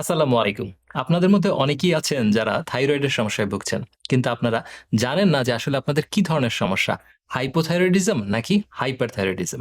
আসসালামু আলাইকুম। আপনাদের মধ্যে অনেকেই আছেন যারা থাইরয়েডের সমস্যায় ভুগছেন, কিন্তু আপনারা জানেন না যে আসলে আপনাদের কি ধরনের সমস্যা। হাইপোথাইরয়েডিজম নাকি হাইপারথাইরয়েডিজম?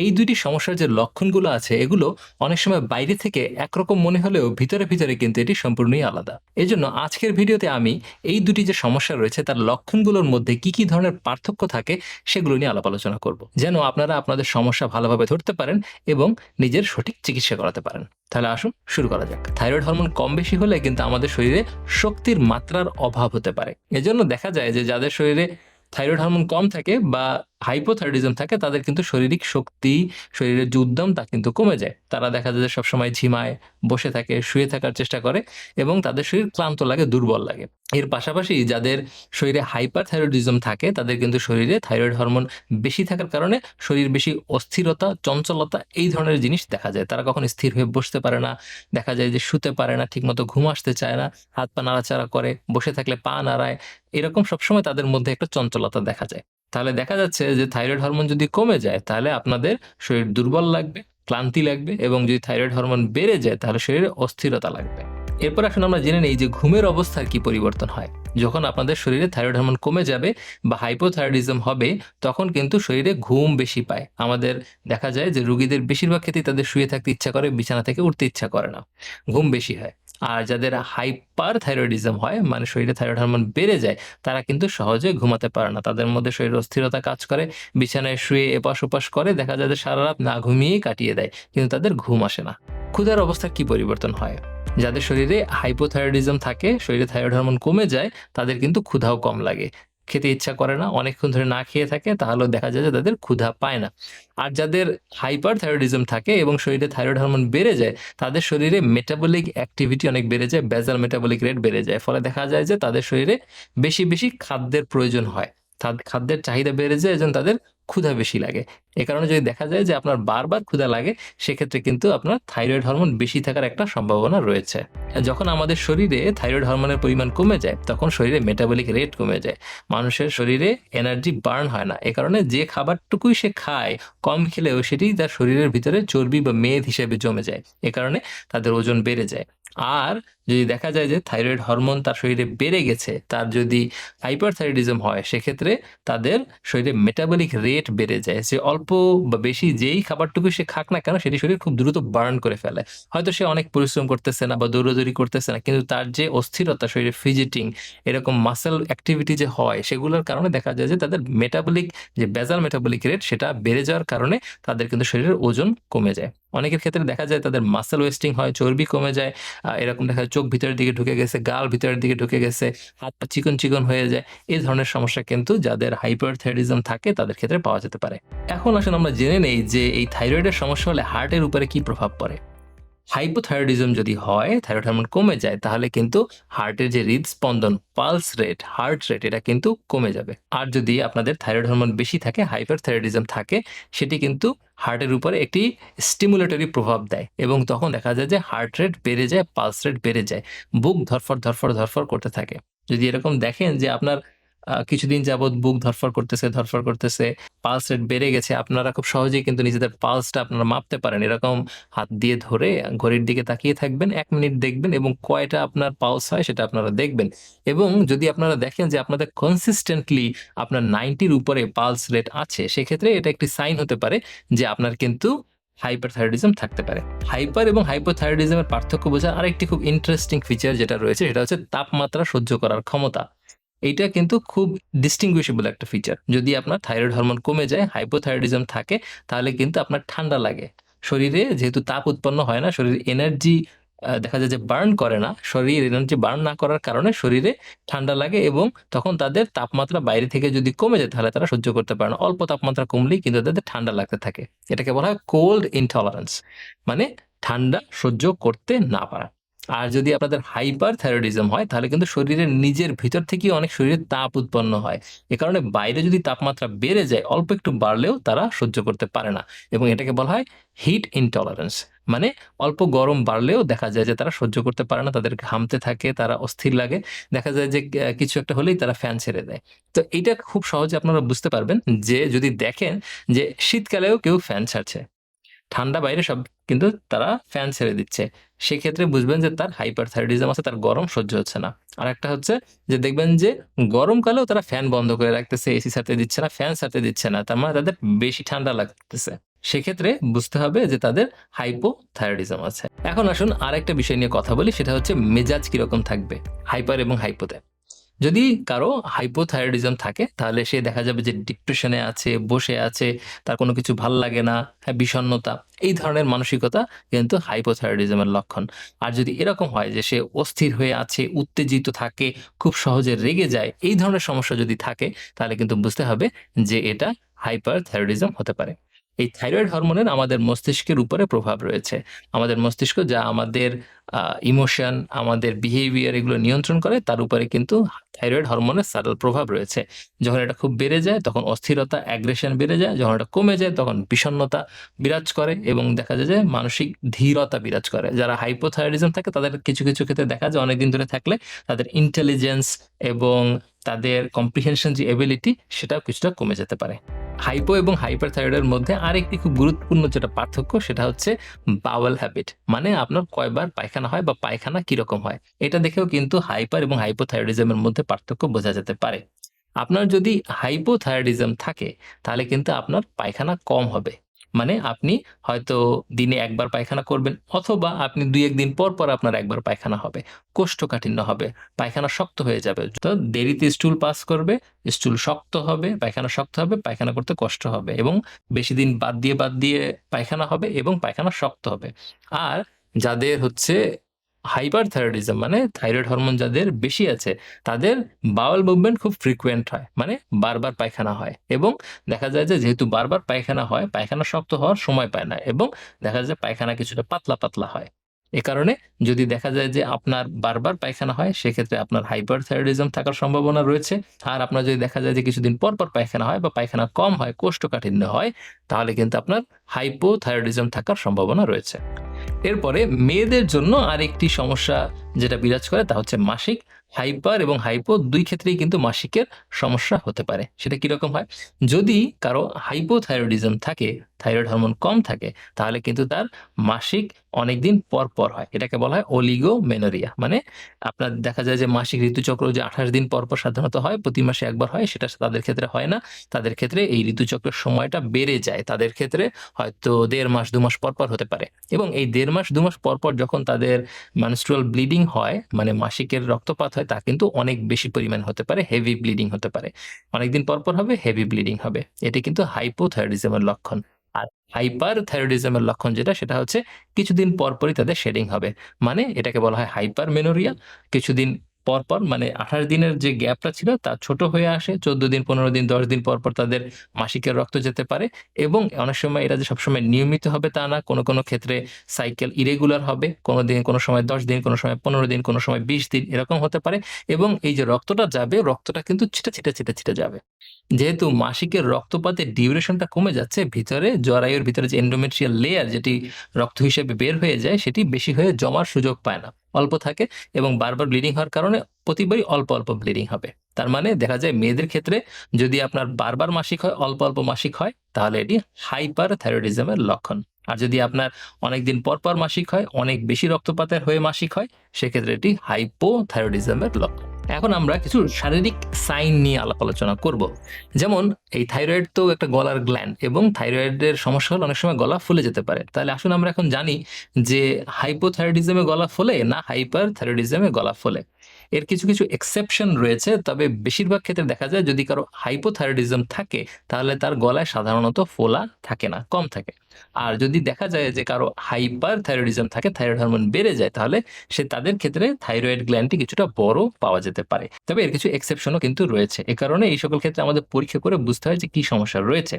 এই দুইটি সমস্যার যে লক্ষণগুলো আছে, এগুলো অনেক সময় বাইরে থেকে একরকম মনে হলেও ভিতরে ভিতরে কিন্তু এটি সম্পূর্ণই আলাদা। এজন্য আজকের ভিডিওতে আমি এই দুটি যে সমস্যা রয়েছে, তার লক্ষণগুলোর মধ্যে কি কি ধরনের পার্থক্য থাকে সেগুলো নিয়ে আলাপ আলোচনা করব, যেন আপনারা আপনাদের সমস্যা ভালোভাবে ধরতে পারেন এবং নিজের সঠিক চিকিৎসা করাতে পারেন। তাহলে আসুন শুরু করা যাক। থাইরয়েড হরমোন কম বেশি হলে কিন্তু আমাদের শরীরে শক্তির মাত্রার অভাব হতে পারে। এজন্য দেখা যায় যে যাদের শরীরে থাইরয়েড হরমোন কম থাকে বা হাইপোথাইরয়েডিজম থাকে, তাদের কিন্তু শারীরিক শক্তি, শরীরের যে উদ্যম, তা কিন্তু কমে যায়। তারা দেখা যায় যে সবসময় ঝিমায়, বসে থাকে, শুয়ে থাকার চেষ্টা করে এবং তাদের শরীর ক্লান্ত লাগে, দুর্বল লাগে। এর পাশাপাশি যাদের শরীরে হাইপার থাইরয়েডিজম থাকে, তাদের কিন্তু শরীরে থাইরয়েড হরমোন বেশি থাকার কারণে শরীর বেশি অস্থিরতা, চঞ্চলতা, এই ধরনের জিনিস দেখা যায়। তারা কখন স্থির হয়ে বসতে পারে না, দেখা যায় যে শুতে পারে না, ঠিকমতো ঘুম আসতে চায় না, হাত পা নাড়াচাড়া করে, বসে থাকলে পা নাড়ায়, এরকম সবসময় তাদের মধ্যে একটা চঞ্চলতা দেখা যায়। তাহলে দেখা যাচ্ছে যে থাইরয়েড হরমোন যদি কমে যায়, তাহলে আপনাদের শরীর দুর্বল লাগবে, ক্লান্তি লাগবে এবং যদি থাইরয়েড হরমোন বেড়ে যায়, তাহলে শরীরে অস্থিরতা লাগবে। এরপর আসলে আমরা জেনে নেই যে ঘুমের অবস্থার কি পরিবর্তন হয়। যখন আপনাদের শরীরে থাইরয়েড হরমোন কমে যাবে বা হাইপোথাইরয়েডিজম হবে, তখন কিন্তু শরীরে ঘুম বেশি পায়। আমাদের দেখা যায় যে রুগীদের বেশিরভাগ ক্ষেত্রেই তাদের শুয়ে থাকতে ইচ্ছা করে, বিছানা থেকে উঠতে ইচ্ছা করে না। ঘুম বেশি হয়। আর যাদের হাইপার থাইরয়েডিজম হয় মানে শরীরে থাইরয়েড হরমোন বেড়ে যায়, তারা কিন্তু সহজে ঘুমাতে পারে না। তাদের মধ্যে শরীরে অস্থিরতা কাজ করে, বিছানায় শুয়ে এপাশ ওপাশ করে, দেখা যায় যে সারা রাত না ঘুমিয়েই কাটিয়ে দেয়, কিন্তু তাদের ঘুম আসে না। ক্ষুধার অবস্থা কি পরিবর্তন হয়? যাদের শরীরে হাইপোথাইরয়েডিজম থাকে, শরীরে থাইরয়েড হরমোন কমে যায়, তাদের কিন্তু ক্ষুধাও কম লাগে। খেতে ইচ্ছা করে না, অনেকক্ষণ ধরে না খেয়ে থাকে, তাহলেও দেখা যায় যে তাদের ক্ষুধা পায় না। আর যাদের হাইপার থাইরয়েডিজম থাকে এবং শরীরে থাইরয়েড হরমোন বেড়ে যায়, তাদের শরীরে মেটাবলিক অ্যাক্টিভিটি অনেক বেড়ে যায় বেজাল মেটাবলিক রেট বেড়ে যায়। ফলে দেখা যায় যে তাদের শরীরে বেশি বেশি খাদ্যের প্রয়োজন হয়। খাদ্যের চাহিদা বেড়ে যায়, এজন্য তাদের ক্ষুধা বেশি লাগে। এ কারণে যদি দেখা যায় যে আপনার বারবার ক্ষুধা লাগে, সেক্ষেত্রে কিন্তু আপনার থাইরয়েড হরমোন বেশি থাকার একটা সম্ভাবনা রয়েছে। যখন আমাদের শরীরে থাইরয়েড হরমোনের পরিমাণ কমে যায়, তখন শরীরে মেটাবলিক রেট কমে যায়। মানুষের শরীরে এনার্জি বার্ন হয় না। এ কারণে যে খাবারটুকুই সে খায়, কম খেলেও সেটি তার শরীরের ভিতরে চর্বি বা মেদ হিসেবে জমে যায়। এ কারণে তাদের ওজন বেড়ে যায়। আর যদি দেখা যায় যে থাইরয়েড হরমোন তার শরীরে বেড়ে গেছে, তার যদি হাইপারথাইরয়েডিজম হয়, সেক্ষেত্রে তাদের শরীরে মেটাবলিক রেট বেড়ে যায়। সে অল্প বা বেশি যেই খাবারটুকু সে খাক না কেন, সেটি শরীর খুব দ্রুত বার্ন করে ফেলে। হয়তো সে অনেক পরিশ্রম করতেছে না বা দৌড়াদৌড়ি করতেছে না, কিন্তু তার যে অস্থিরতা, শরীরে ফিজিটিং এরকম মাসেল অ্যাক্টিভিটি যে হয়, সেগুলোর কারণে দেখা যায় যে তাদের মেটাবলিক যে বেজাল মেটাবলিক রেট সেটা বেড়ে যাওয়ার কারণে তাদের কিন্তু শরীরের ওজন কমে যায়। অনেকের ক্ষেত্রে দেখা যায় তাদের মাসেল ওয়েস্টিং হয়, চর্বি কমে যায় এরকম দেখা যায় চোখ ভিতরের দিকে ঢুকে গেছে, গাল ভিতরের দিকে ঢুকে গেছে, হাত পা চিকন চিকন হয়ে যায়, এই ধরনের সমস্যা কিন্তু যাদের হাইপারথাইরিজম থাকে তাদের ক্ষেত্রে পাওয়া যেতে পারে। এখন আসলে আমরা জেনে নেই যে এই থাইরয়েডের সমস্যা হলে হার্টের উপরে কি প্রভাব পড়ে। হাইপোথাইরয়েডিজম যদি হয় থাইরয়েড হরমোন কমে যায়, তাহলে কিন্তু হার্টের যে হৃদস্পন্দন পালস রেট হার্ট রেট এটা কিন্তু কমে যাবে। আর যদি আপনাদের থাইরয়েড হরমোন বেশি থাকে হাইপারথাইরয়েডিজম থাকে, সেটি কিন্তু হার্টের উপরে একটি স্টিমুলেটরি প্রভাব দেয় এবং তখন দেখা যায় যে হার্ট রেট বেড়ে যায় পালস রেট বেড়ে যায়, বুক ধরফর ধরফর ধরফর করতে থাকে। যদি এরকম দেখেন যে আপনার কিছুদিন যাবৎ বুক ধরফর করতেছে ধরফর করতেছে পালস রেট বেড়ে গেছে। আপনারা খুব সহজেই কিন্তু নিজেদের পালসটা আপনারা মাপতে পারেন। এরকম হাত দিয়ে ধরে ঘড়ির দিকে তাকিয়ে থাকবেন, এক মিনিট দেখবেন এবং কয়টা আপনার পালস হয় সেটা আপনারা দেখবেন। এবং যদি আপনারা দেখেন যে আপনাদের কনসিস্টেন্টলি আপনার নাইনটির উপরে পালস রেট আছে, সেক্ষেত্রে এটা একটি সাইন হতে পারে যে আপনার কিন্তু হাইপারথাইরয়েডিজম থাকতে পারে। হাইপার এবং হাইপোথাইরয়েডিজমের পার্থক্য বোঝার আরেকটি খুব ইন্টারেস্টিং ফিচার যেটা রয়েছে, সেটা হচ্ছে তাপমাত্রা সহ্য করার ক্ষমতা। এইটা কিন্তু খুব ডিস্টিংগুইশেবল একটা ফিচার যদি আপনার থাইরয়েড হরমোন কমে যায় হাইপোথাইরয়েডিজম থাকে, তাহলে কিন্তু আপনার ঠান্ডা লাগে। শরীরে যেহেতু তাপ উৎপন্ন হয় না, শরীর এনার্জি দেখা যায় যে বার্ন করে না, শরীর এনার্জি বার্ন না করার কারণে শরীরে ঠান্ডা লাগে এবং তখন তাদের তাপমাত্রা বাইরে থেকে যদি কমে যায়, তাহলে তারা সহ্য করতে পারে না। অল্প তাপমাত্রা কমলেই কিন্তু তাদের ঠান্ডা লাগতে থাকে। এটাকে বলা হয় কোল্ড ইনটলারেন্স মানে ঠান্ডা সহ্য করতে না পারা। আর যদি আপনাদের হাইপার থাইরয়েডিজম হয়, তাহলে কিন্তু শরীরের নিজের ভিতর থেকেই অনেক শরীরে তাপ উৎপন্ন হয়। এ কারণে বাইরে যদি তাপমাত্রা বেড়ে যায়, অল্প একটু বাড়লেও তারা সহ্য করতে পারে না এবং এটাকে বলা হয় হিট ইনটলারেন্স মানে অল্প গরম বাড়লেও দেখা যায় যে তারা সহ্য করতে পারে না, তাদের ঘামতে থাকে, তারা অস্থির লাগে। দেখা যায় যে কিছু একটা হলেই তারা ফ্যান ছেড়ে দেয়। তো এটা খুব সহজে আপনারা বুঝতে পারবেন যে, যদি দেখেন যে শীতকালেও কেউ ফ্যান ছাড়ছে। ঠান্ডা বাইরে সব কিন্তু তারা ফ্যান ছেড়ে দিচ্ছে। সেক্ষেত্রে বুঝবেন যে তার হাইপার থাইরয়েডিজম আছে, তার গরম সহ্য হচ্ছে না। আর একটা হচ্ছে যে দেখবেন যে গরমকালেও তারা ফ্যান বন্ধ করে রাখতেছে এসি ছাড়তে দিচ্ছে না ফ্যান ছাড়তে দিচ্ছে না, তার মানে তাদের বেশি ঠান্ডা লাগতেছে। সেক্ষেত্রে বুঝতে হবে যে তাদের হাইপো থাইরয়েডিজম আছে। এখন আসুন আরেকটা বিষয় নিয়ে কথা বলি, সেটা হচ্ছে মেজাজ কীরকম থাকবে হাইপার এবং হাইপোতে যদি কারও হাইপোথাইরয়েডিজম থাকে, তাহলে সে দেখা যাবে যে ডিপ্রেশনে আছে, বসে আছে, তার কোনো কিছু ভালো লাগে না হ্যাঁ বিষণ্ণতা, এই ধরনের মানসিকতা কিন্তু হাইপোথাইরয়েডিজমের লক্ষণ। আর যদি এরকম হয় যে সে অস্থির হয়ে আছে, উত্তেজিত থাকে, খুব সহজে রেগে যায়, এই ধরনের সমস্যা যদি থাকে, তাহলে কিন্তু বুঝতে হবে যে এটা হাইপার থাইরয়েডিজম হতে পারে। এই থাইরয়েড হরমোনের আমাদের মস্তিষ্কের উপরে প্রভাব রয়েছে। আমাদের মস্তিষ্ক যা আমাদের ইমোশন আমাদের বিহেভিয়ার এগুলো নিয়ন্ত্রণ করে, তার উপরে কিন্তু থাইরয়েড হরমোনের সারল প্রভাব রয়েছে। যখন এটা খুব বেড়ে যায়, তখন অস্থিরতা অ্যাগ্রেশন বেড়ে যায়, যখন এটা কমে যায়, তখন বিষণ্ণতা বিরাজ করে এবং দেখা যায় যে মানসিক ধীরতা বিরাজ করে। যারা হাইপোথাইরয়েডিজম থাকে, তাদের কিছু কিছু ক্ষেত্রে দেখা যায় অনেকদিন ধরে থাকলে তাদের ইন্টেলিজেন্স এবং তাদের কম্প্রিহেনশন যে এবিলিটি সেটাও কিছুটা কমে যেতে পারে। হাইপো এবং হাইপার থাইরয়েডের মধ্যে আরেকটি খুব গুরুত্বপূর্ণ যেটা পার্থক্য, সেটা হচ্ছে বাওয়াল হ্যাবিট মানে আপনার কয়বার পায়খানা হয় বা পায়খানা কীরকম হয়। এটা দেখেও কিন্তু হাইপার এবং হাইপোথাইরয়েডিজমের মধ্যে পার্থক্য বোঝা যেতে পারে। আপনার যদি হাইপোথাইরয়েডিজম থাকে, তাহলে কিন্তু আপনার পায়খানা কম হবে। মানে আপনি হয়তো দিনে একবার পায়খানা করবেন, অথবা আপনি দুই একদিন পর পর আপনার একবার পায়খানা হবে। কোষ্ঠকাঠিন্য হবে, পায়খানা শক্ত হয়ে যাবে। তো দেরিতে স্টুল পাস করবে স্টুল শক্ত হবে, পায়খানা শক্ত হবে, পায়খানা করতে কষ্ট হবে এবং বেশি দিন বাদ দিয়ে বাদ দিয়ে পায়খানা হবে এবং পায়খানা শক্ত হবে। আর যাদের হচ্ছে হাইপার থাইরয়েডিজম মানে থাইরয়েড হরমোন যাদের বেশি আছে, তাদের বাওয়াল মুভমেন্ট খুব ফ্রিকুয়েন্ট হয় মানে বারবার পায়খানা হয়। এবং দেখা যায় যে যেহেতু বারবার পায়খানা হয়, পায়খানা শক্ত হওয়ার সময় পায় না, এবং দেখা যায় পায়খানা কিছুটা পাতলা পাতলা হয়। এ কারণে যদি দেখা যায় যে আপনার বারবার পায়খানা হয়, সেক্ষেত্রে আপনার হাইপার থাইরয়েডিজম থাকার সম্ভাবনা রয়েছে। আর আপনার যদি দেখা যায় যে কিছুদিন পর পর পায়খানা হয় বা পায়খানা কম হয়, কোষ্ঠকাঠিন্য হয়, তাহলে কিন্তু আপনার হাইপোথাইরয়েডিজম থাকার সম্ভাবনা রয়েছে। এরপরে মেয়েদের জন্য আরেকটি সমস্যা যেটা বিরাজ করে, তা হচ্ছে মাসিক হাইপার এবং হাইপো দুই ক্ষেত্রেই কিন্তু মাসিকের সমস্যা হতে পারে। সেটা কীরকম হয়? যদি কারও হাইপোথাইরয়েডিজম থাকে থাইরয়েড হরমোন কম থাকে, তাহলে কিন্তু তার মাসিক অনেকদিন পর পর হয়। এটাকে বলা হয় অলিগো মেনোরিয়া মানে আপনার দেখা যায় যে মাসিক ঋতুচক্র যে আঠাশ দিন পর পর সাধারণত হয়, প্রতি মাসে একবার হয়, সেটা তাদের ক্ষেত্রে হয় না। তাদের ক্ষেত্রে এই ঋতুচক্রের সময়টা বেড়ে যায়। তাদের ক্ষেত্রে হয়তো দেড় মাস, দু মাস পর পর হতে পারে। এবং এই দেড় মাস, দু মাস পর পর যখন তাদের মানস্ট্রুয়াল ব্লিডিং হয় মানে মাসিকের রক্তপাত হয়, তা কিন্তু অনেক বেশি পরিমাণ হতে পারে হেভি ব্লিডিং হতে পারে। অনেকদিন পর পর হবে হেভি ব্লিডিং হবে। এটি কিন্তু হাইপোথাইরয়েডিজমের লক্ষণ। আর হাইপার থাইরয়েডিজমের লক্ষণ যেটা, সেটা হচ্ছে কিছুদিন পরপরই তাদের শেডিং হবে। মানে এটাকে বলা হয় হাইপার মেনোরিয়া কিছুদিন পরপর মানে আঠাশ দিনের যে গ্যাপটা ছিল, তা ছোট হয়ে আসে। চোদ্দ দিন, পনেরো দিন, দশ দিন পর পর তাদের মাসিকের রক্ত যেতে পারে। এবং অনেক সময় এরা যে সবসময় নিয়মিত হবে তা না, কোনো কোনো ক্ষেত্রে সাইকেল ইরেগুলার হবে। কোনো দিন, কোনো সময় দশ দিন, কোনো সময় পনেরো দিন, কোনো সময় বিশ দিন, এরকম হতে পারে। এবং এই যে রক্তটা যাবে, রক্তটা কিন্তু ছিটে ছিটে ছিটে ছিটে যাবে। যেহেতু মাসিকের রক্তপাতের ডিউরেশনটা কমে যাচ্ছে ভিতরে জরায়ুর ভিতরে যে এন্ডোমেট্রিয়াল লেয়ার যেটি রক্ত হিসেবে বের হয়ে যায় সেটি বেশি হয়ে জমার সুযোগ পায় না। অল্প থাকে এবং বারবার ব্লিডিং হওয়ার কারণে প্রতিবারই অল্প অল্প ব্লিডিং হবে। তার মানে দেখা যায় মেয়েদের ক্ষেত্রে যদি আপনার বারবার মাসিক হয় অল্প অল্প মাসিক হয় তাহলে এটি হাইপার থাইরয়েডিজমের লক্ষণ। আর যদি আপনার অনেকদিন পর পর মাসিক হয় অনেক বেশি রক্তপাতের হয়ে মাসিক হয় সেক্ষেত্রে এটি হাইপোথাইরয়েডিজমের লক্ষণ। এখন আমরা কিছু শারীরিক সাইন নিয়ে আলাপ আলোচনা করব। যেমন এই থাইরয়েড তো একটা গলার গ্ল্যান্ড এবং থাইরয়েডের সমস্যা হলে অনেক সময় গলা ফুলে যেতে পারে। তাহলে আসুন আমরা এখন জানি যে হাইপোথাইরয়েডিজমে গলা ফোলে না হাইপার থাইরয়েডিজমে গলা ফোলে। এর কিছু কিছু এক্সেপশন রয়েছে, তবে বেশিরভাগ ক্ষেত্রে দেখা যায় যদি কারও হাইপোথাইরয়েডিজম থাকে, তাহলে তার গলায় সাধারণত ফোলা থাকে না, কম থাকে। আর যদি দেখা যায় যে কারও হাইপার থাইরয়েডিজম থাকে থাইরয়েড হরমোন বেড়ে যায়, তাহলে সে তাদের ক্ষেত্রে থাইরয়েড গ্ল্যান্ডটি কিছুটা বড় পাওয়া যেতে পারে। তবে এর কিছু এক্সেপশনও কিন্তু রয়েছে। এ কারণে এই সকল ক্ষেত্রে আমাদের পরীক্ষা করে বুঝতে হয় যে কি সমস্যা রয়েছে।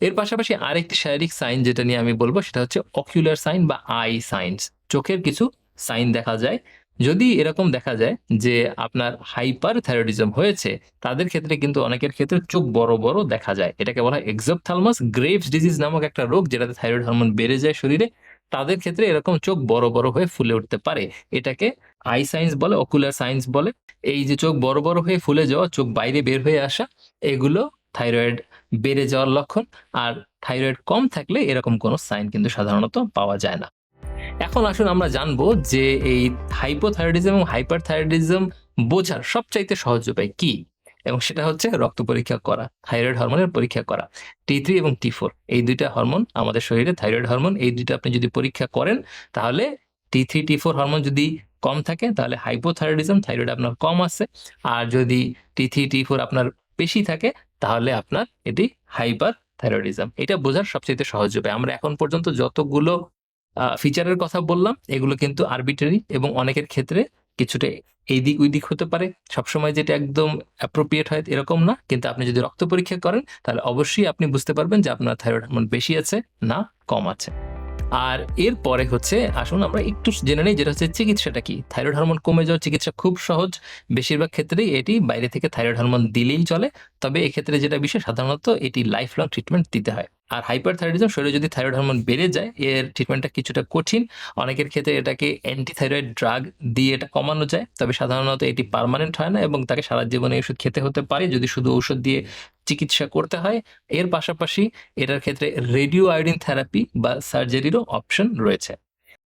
এর পাশাপাশি আরেকটি শারীরিক সাইন যেটা নিয়ে আমি বলব, সেটা হচ্ছে অকিউলার সাইন বা আই সাইন্স চোখের কিছু সাইন দেখা যায় যদি এরকম দেখা যায় যে আপনার হাইপার থাইরয়েডিজম হয়েছে, তাদের ক্ষেত্রে কিন্তু অনেকের ক্ষেত্রে চোখ বড় বড় দেখা যায়। এটাকে বলা হয় এক্সোপথালমাস গ্রেভস ডিজিজ নামক একটা রোগ, যেটাতে থাইরয়েড হরমোন বেড়ে যায় শরীরে। তাদের ক্ষেত্রে এরকম চোখ বড় বড় হয়ে ফুলে উঠতে পারে। এটাকে আই সাইন্স বলে অকুলার সাইন্স বলে। এই যে চোখ বড় বড় হয়ে ফুলে যাওয়া, চোখ বাইরে বের হয়ে আসা, এগুলো থাইরয়েড বেড়ে যাওয়ার লক্ষণ। আর থাইরয়েড কম থাকলে এরকম কোনো সাইন কিন্তু সাধারণত পাওয়া যায় না। এখন আসুন আমরা জানব যে এই হাইপোথাইরয়েডিজম এবং হাইপারথাইরয়েডিজম বোঝার সবচাইতে সহজ উপায় কি? এবং সেটা হচ্ছে রক্ত পরীক্ষা করা থাইরয়েড হরমোনের পরীক্ষা করা টি থ্রি এবং টি ফোর এই দুইটা হরমোন আমাদের শরীরে থাইরয়েড হরমোন এই দুইটা আপনি যদি পরীক্ষা করেন, তাহলে T three T four hormone যদি কম থাকে, তাহলে হাইপোথাইরয়েডিজম থাইরয়েড আপনার কম আছে। আর যদি টি থ্রি টি ফোর আপনার বেশি থাকে, তাহলে আপনার এটি হাইপার থাইরয়েডিজম এটা বোঝার সবচেয়ে সহজ উপায়। আমরা এখন পর্যন্ত যতগুলো ফিচারের কথা বললাম, এগুলো কিন্তু আরবিটারি এবং অনেকের ক্ষেত্রে কিছুটা এই দিক, ওই দিক হতে পারে। সবসময় যেটা একদম অ্যাপ্রোপ্রিয়েট হয় এরকম না, কিন্তু আপনি যদি রক্ত পরীক্ষা করেন, তাহলে অবশ্যই আপনি বুঝতে পারবেন যে আপনার থাইরয়েড হরমোন বেশি আছে না কম আছে। আর এরপরে হচ্ছে, আসুন আমরা একটু জেনে নিই, যেটা হচ্ছে চিকিৎসাটা কি? থাইরয়েড হরমোন কমে যাওয়ার চিকিৎসা খুব সহজ। বেশিরভাগ ক্ষেত্রেই এটি বাইরে থেকে থাইরয়েড হরমোন দিলেই চলে, তবে এক্ষেত্রে যেটা বিষয়, সাধারণত এটি লাইফ লং ট্রিটমেন্ট দিতে হয়। আর হাইপার থাইরয়েডিজম শরীরে যদি থাইরয়েড হরমোন বেড়ে যায়, এর ট্রিটমেন্টটা কিছুটা কঠিন। অনেকের ক্ষেত্রে এটাকে অ্যান্টি থাইরয়েড ড্রাগ দিয়ে এটা কমানো যায়, তবে সাধারণত এটি পার্মানেন্ট হয় না এবং তাকে সারা জীবনে ওষুধ খেতে হতে পারে যদি শুধু ঔষধ দিয়ে চিকিৎসা করতে হয়। এর পাশাপাশি এটার ক্ষেত্রে রেডিও আয়োডিন থেরাপি বা সার্জারিরও অপশন রয়েছে।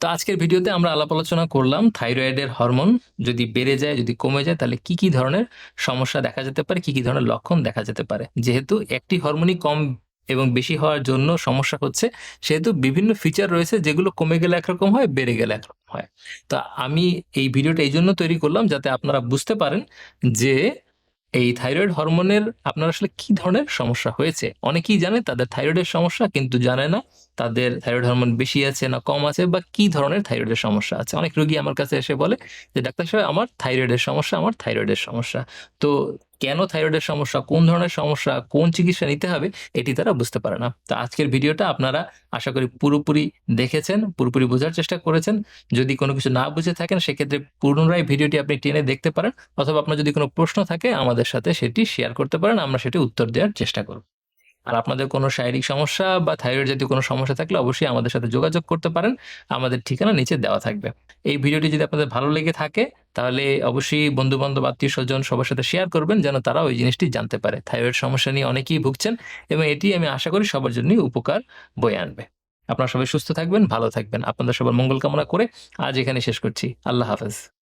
তো আজকের ভিডিওতে আমরা আলাপ আলোচনা করলাম থাইরয়েডের হরমোন যদি বেড়ে যায়, যদি কমে যায়, তাহলে কি কি ধরনের সমস্যা দেখা যেতে পারে, কি কি ধরনের লক্ষণ দেখা যেতে পারে। যেহেতু একটি হরমোনই কম এবং বেশি হওয়ার জন্য সমস্যা হচ্ছে, সেহেতু বিভিন্ন ফিচার রয়েছে যেগুলো কমে গেলে একরকম হয়, বেড়ে গেলে একরকম হয়। তো আমি এই ভিডিওটা এই জন্য তৈরি করলাম যাতে আপনারা বুঝতে পারেন যে এই থাইরয়েড হরমোনের আপনার আসলে কি ধরনের সমস্যা হয়েছে। অনেকেই জানে তাদের থাইরয়েডের সমস্যা, কিন্তু জানে না তাদের থাইরয়েড হরমোন বেশি আছে না কম আছে বা কি ধরনের থাইরয়েডের সমস্যা আছে। অনেক রোগী আমার কাছে এসে বলে যে, ডাক্তার সাহেব, আমার থাইরয়েডের সমস্যা, আমার থাইরয়েডের সমস্যা। তো কেন থাইরয়েডের সমস্যা, কোন ধরনের সমস্যা, কোন চিকিৎসা নিতে হবে, এটি তারা বুঝতে পারে না। তো আজকের ভিডিওটা আপনারা আশা করি পুরোপুরি দেখেছেন, পুরোপুরি বোঝার চেষ্টা করেছেন। যদি কোনো কিছু না বুঝে থাকেন, সেক্ষেত্রে পুনরায় ভিডিওটি আপনি টেনে দেখতে পারেন, অথবা আপনার যদি কোনো প্রশ্ন থাকে, আমাদের সাথে সেটি শেয়ার করতে পারেন, আমরা সেটি উত্তর দেওয়ার চেষ্টা করব। আর আপনাদের কোনো শারীরিক সমস্যা বা থাইরয়েড জাতীয় কোনো সমস্যা থাকলে অবশ্যই আমাদের সাথে যোগাযোগ করতে পারেন। আমাদের ঠিকানা নিচে দেওয়া থাকবে। এই ভিডিওটি যদি আপনাদের ভালো লেগে থাকে, তাহলে অবশ্যই বন্ধু বান্ধব আত্মীয় স্বজন সবার সাথে শেয়ার করবেন যেন তারা ওই জিনিসটি জানতে পারে। থাইরয়েড সমস্যা নিয়ে অনেকেই ভুগছেন এবং এটি আমি আশা করি সবার জন্যই উপকার বয়ে আনবে। আপনারা সবাই সুস্থ থাকবেন, ভালো থাকবেন। আপনাদের সবার মঙ্গল কামনা করে আজ এখানে শেষ করছি। আল্লাহ হাফেজ।